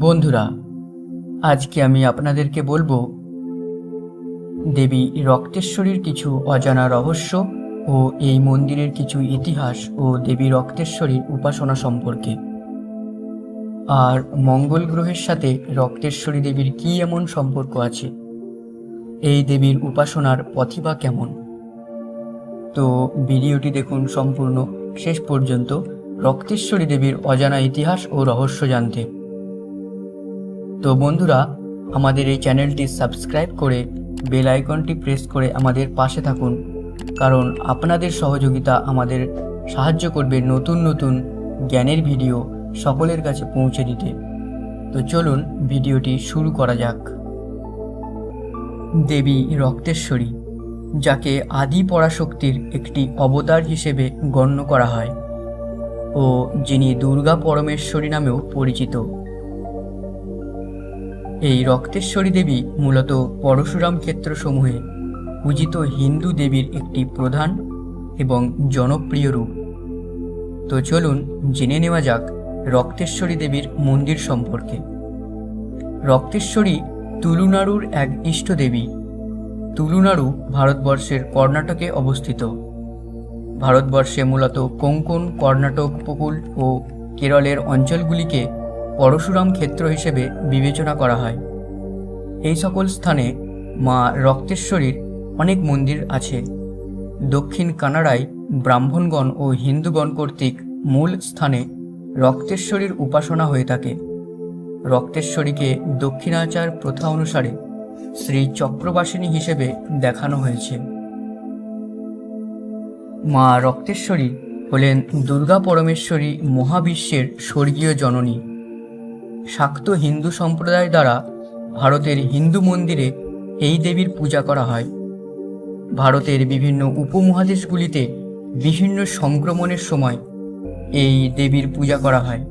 বন্ধুরা, আজকে আমি আপনাদেরকে বলব, দেবী রক্তেশ্বরীর কিছু অজানা রহস্য ও এই মন্দিরের কিছু ইতিহাস ও দেবী রক্তেশ্বরীর উপাসনা সম্পর্কে। আর মঙ্গল গ্রহের সাথে রক্তেশ্বরী দেবীর কী এমন সম্পর্ক আছে? এই দেবীর উপাসনার পথই বা কেমন? তো ভিডিওটি দেখুন সম্পূর্ণ। শেষ পর্যন্ত রক্তেশ্বরী দেবীর অজানা ইতিহাস ও রহস্য জানতে। তো বন্ধুরা, আমাদের এই চ্যানেলটি সাবস্ক্রাইব করে বেল আইকনটি প্রেস করে আমাদের পাশে থাকুন, কারণ আপনাদের সহযোগিতা আমাদের সাহায্য করবে নতুন নতুন জ্ঞানের ভিডিও সকলের কাছে পৌঁছে দিতে। তো চলুন ভিডিওটি শুরু করা যাক। দেবী রক্তেশ্বরী, যাকে আদি পরাশক্তির একটি অবতার হিসেবে গণ্য করা হয় ও যিনি দুর্গা পরমেশ্বরী নামেও পরিচিত। এই রক্তেশ্বরী দেবী মূলত পরশুরাম ক্ষেত্রসমূহে পূজিত হিন্দু দেবীর একটি প্রধান এবং জনপ্রিয় রূপ। তো চলুন জেনে নেওয়া যাক রক্তেশ্বরী দেবীর মন্দির সম্পর্কে। রক্তেশ্বরী তুলুনাড়ুর এক ইষ্ট দেবী। তুলুনাড়ু ভারতবর্ষের কর্ণাটকে অবস্থিত। ভারতবর্ষে মূলত কোঙ্কণ কর্ণাটক উপকূল ও কেরলের অঞ্চলগুলিকে পরশুরাম ক্ষেত্র হিসেবে বিবেচনা করা হয়। এই সকল স্থানে মা রক্তেশ্বরীর অনেক মন্দির আছে। দক্ষিণ কানাডায় ব্রাহ্মণগণ ও হিন্দুগণ কর্তৃক মূল স্থানে রক্তেশ্বরীর উপাসনা হয়ে থাকে। রক্তেশ্বরীকে দক্ষিণাচার প্রথা অনুসারে শ্রী চক্রবাসিনী হিসেবে দেখানো হয়েছে। মা রক্তেশ্বরী হলেন দুর্গা পরমেশ্বরী মহাবিশ্বের স্বর্গীয় জননী। শাক্ত হিন্দু সম্প্রদায় দ্বারা ভারতের হিন্দু মন্দিরে এই দেবীর পূজা করা হয়। ভারতের বিভিন্ন উপমহাদেশগুলিতে বিভিন্ন সংক্রমণের সময় এই দেবীর পূজা করা হয়।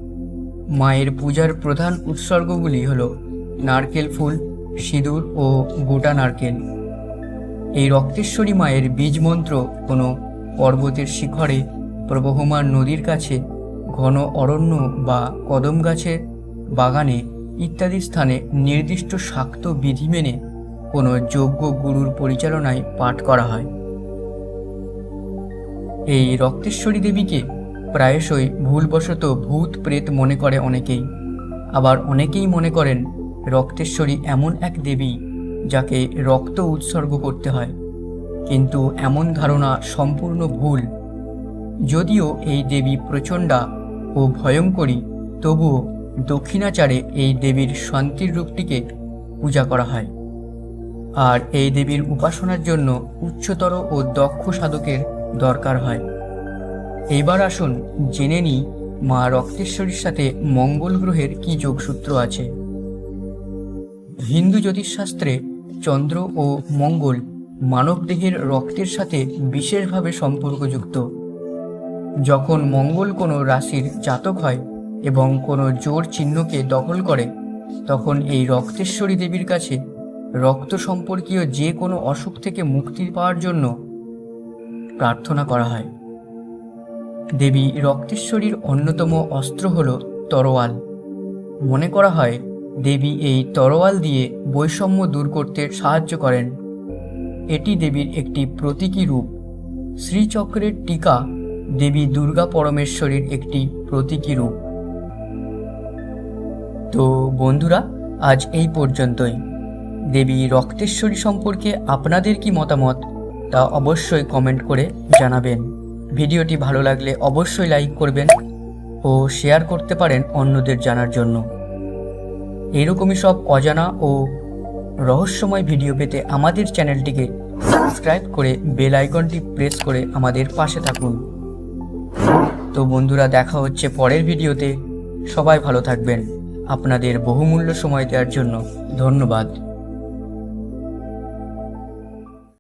মায়ের পূজার প্রধান উৎসর্গগুলি হল নারকেল ফুল, সিঁদুর ও গোটা নারকেল। এই রক্তেশ্বরী মায়ের বীজ মন্ত্র কোনো পর্বতের শিখরে, প্রবহমান নদীর কাছে, ঘন অরণ্য বা কদম গাছের বাগানে ইত্যাদি স্থানে নির্দিষ্ট শাক্ত বিধি মেনে কোনো যোগ্য গুরুর পরিচালনায় পাঠ করা হয়। এই রক্তেশ্বরী দেবীকে প্রায়শই ভুলবশত ভূত প্রেত মনে করে অনেকেই। আবার অনেকেই মনে করেন রক্তেশ্বরী এমন এক দেবী যাকে রক্ত উৎসর্গ করতে হয়। কিন্তু এমন ধারণা সম্পূর্ণ ভুল। যদিও এই দেবী প্রচণ্ডা ও ভয়ঙ্করী, তবুও দক্ষিণাচারে এই দেবীর শান্তির রূপটিকে পূজা করা হয়। আর এই দেবীর উপাসনার জন্য উচ্চতর ও দক্ষ সাধকের দরকার হয়। এবার আসুন জেনে নিই মা রক্তেশ্বরীর সাথে মঙ্গল গ্রহের কী যোগসূত্র আছে। হিন্দু জ্যোতিষশাস্ত্রে চন্দ্র ও মঙ্গল মানবদেহের রক্তের সাথে বিশেষভাবে সম্পর্কযুক্ত। যখন মঙ্গল কোনো রাশির জাতক হয় এবং কোনো জোর চিহ্নকে দখল করে, তখন এই রক্তেশ্বরী দেবীর কাছে রক্ত সম্পর্কীয় যে কোনো অসুখ থেকে মুক্তি পাওয়ার জন্য প্রার্থনা করা হয়। দেবী রক্তেশ্বরীর অন্যতম অস্ত্র হল তরোয়াল। মনে করা হয়, দেবী এই তরোয়াল দিয়ে বৈষম্য দূর করতে সাহায্য করেন। এটি দেবীর একটি প্রতীকী রূপ। শ্রীচক্রের টিকা দেবী দুর্গা পরমেশ্বরীর একটি প্রতীকী রূপ। তো বন্ধুরা, আজ এই পর্যন্তই। দেবী রক্তেশ্বরী সম্পর্কে আপনাদের কি মতামত, তা অবশ্যই কমেন্ট করে জানাবেন। ভিডিওটি ভালো লাগলে অবশ্যই লাইক করবেন ও শেয়ার করতে পারেন অন্যদের জানার জন্য। এরকমই সব অজানা ও রহস্যময় ভিডিও পেতে আমাদের চ্যানেলটিকে সাবস্ক্রাইব করে বেল আইকনটি প্রেস করে আমাদের পাশে থাকুন। তো বন্ধুরা, দেখা হচ্ছে পরের ভিডিওতে সবাই ভালো থাকবেন। আপনাদের বহুমূল্য সময় দেওয়ার জন্য ধন্যবাদ।